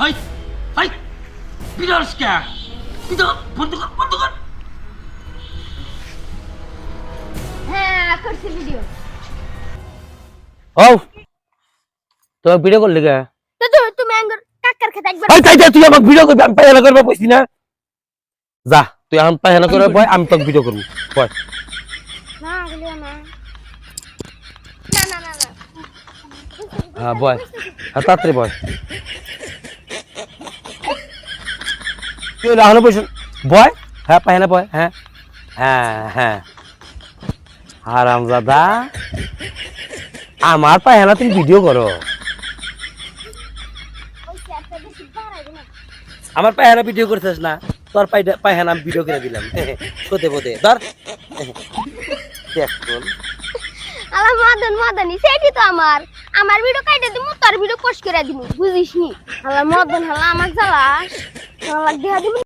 High high বিরস কে বিরস বন্ধ কর বন্ধ কর। হ্যাঁ করছি ভিডিও ও তো ভিডিও করলি কে? তো তুমি তুমি আঙ্গুর কাকার খেতে একবার। হাই তাই তুই আমাকে ভিডিও করবি আমি পায়খানা করব কইছি না? যা তুই এখন পায়খানা করে বয় আমি তোকে ভিডিও করব বয় না গেলিও না। না না না না। হ্যাঁ বয় হ্যাঁ তাড়াতাড়ি বয় তুই এখনও বয়? হ্যাঁ পায়খানা বয় হ্যাঁ। হ্যাঁ হ্যাঁ। আরাম দাদা আমার পায়খানা তুমি ভিডিও করো। আমার পায়খানা ভিডিও করছিস না। তোর পায়টা- পায়খানা আমি ভিডিও করে দিলাম। কোতে কোতে ধর। বল। আমার মদন সেটি তো আমার। আমার ভিডিও কাটে দিমু, তোর ভিডিও পোস্ট করে দিমু বুঝিস নি আমার মদন হলা আমার জ্বালাস। আমার দেহা দিমু